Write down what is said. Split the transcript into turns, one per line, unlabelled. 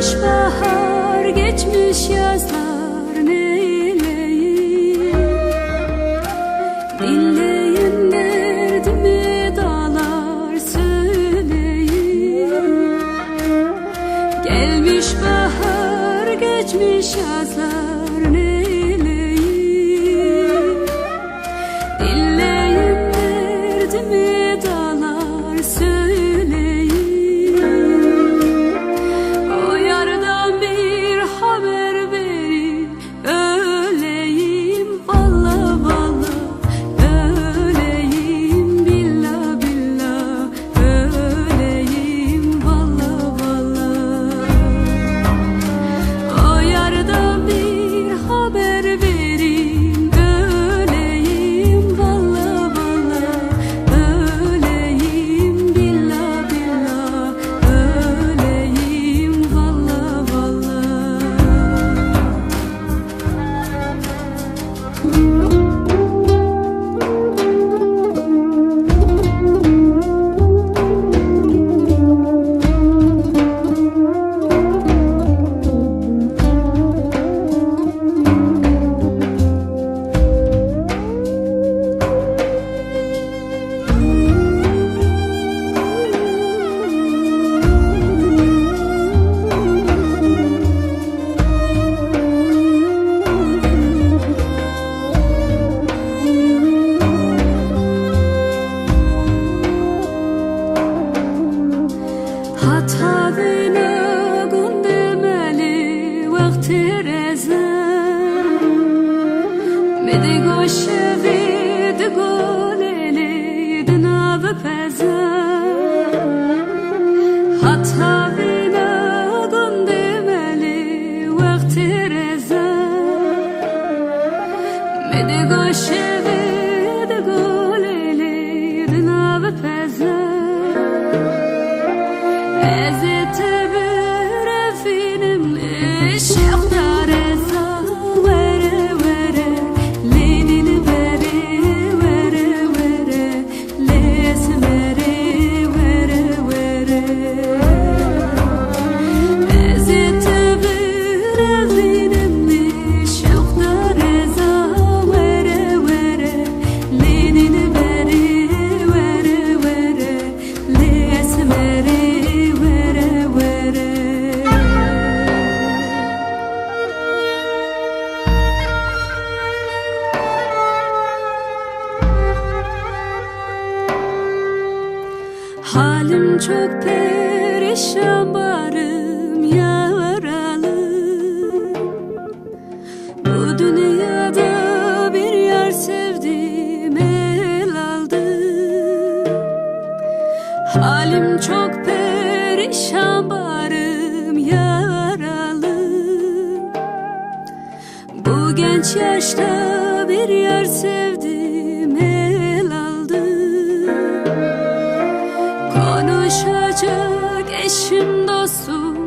Gelmiş bahar geçmiş yazlar neyleyim? Dinleyin derdimi dağlar söyleyeyim Gelmiş bahar geçmiş yazlar neyleyim Hata bina gundemeli vakti rezem Halim çok perişan barım yaralı. Bu dünyada bir yer sevdim el aldı. Halim çok perişan barım yaralı. Bu genç yaşta bir yer sevdim Konuşacak eşim dostum.